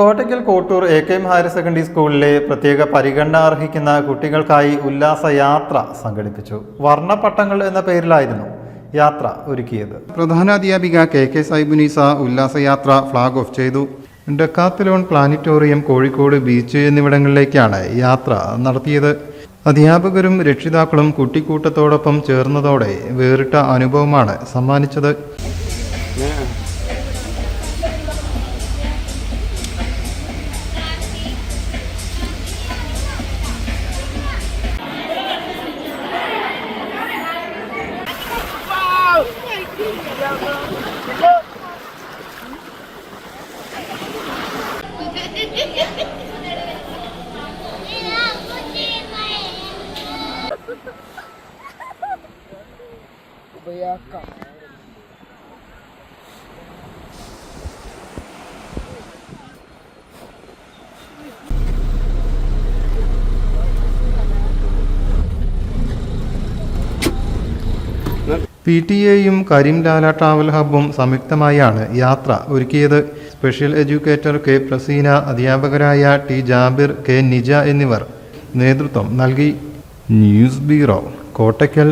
Kottakkal Kottoor A K M higher secondary സ്കൂളിലെ പ്രത്യേക പരിഗണന അർഹിക്കുന്ന കുട്ടികൾക്കായി ഉല്ലാസയാത്ര സംഘടിപ്പിച്ചു. വർണപ്പട്ടങ്ങൾ എന്ന പേരിലായിരുന്നു യാത്ര ഒരുക്കിയത്. പ്രധാനാധ്യാപിക കെ കെ സൈബുനീസ ഉല്ലാസയാത്ര ഫ്ളാഗ് ഓഫ് ചെയ്തു. ഡെക്കാത്തലോൺ പ്ലാനറ്റോറിയം കോഴിക്കോട് ബീച്ച് എന്നിവിടങ്ങളിലേക്കാണ് യാത്ര നടത്തിയത്. അധ്യാപകരും രക്ഷിതാക്കളും കുട്ടിക്കൂട്ടത്തോടൊപ്പം ചേർന്നതോടെ വേറിട്ട അനുഭവമാണ് സമ്മാനിച്ചത്. Bayaka. പി ടി എയും കരീംലാല ട്രാവൽ ഹബ്ബും സംയുക്തമായാണ് യാത്ര ഒരുക്കിയത്. സ്പെഷ്യൽ എഡ്യൂക്കേറ്റർ കെ പ്രസീന അധ്യാപകരായ ടി ജാബിർ കെ നിജ എന്നിവർ നേതൃത്വം നൽകി. News bureau Kottakkal.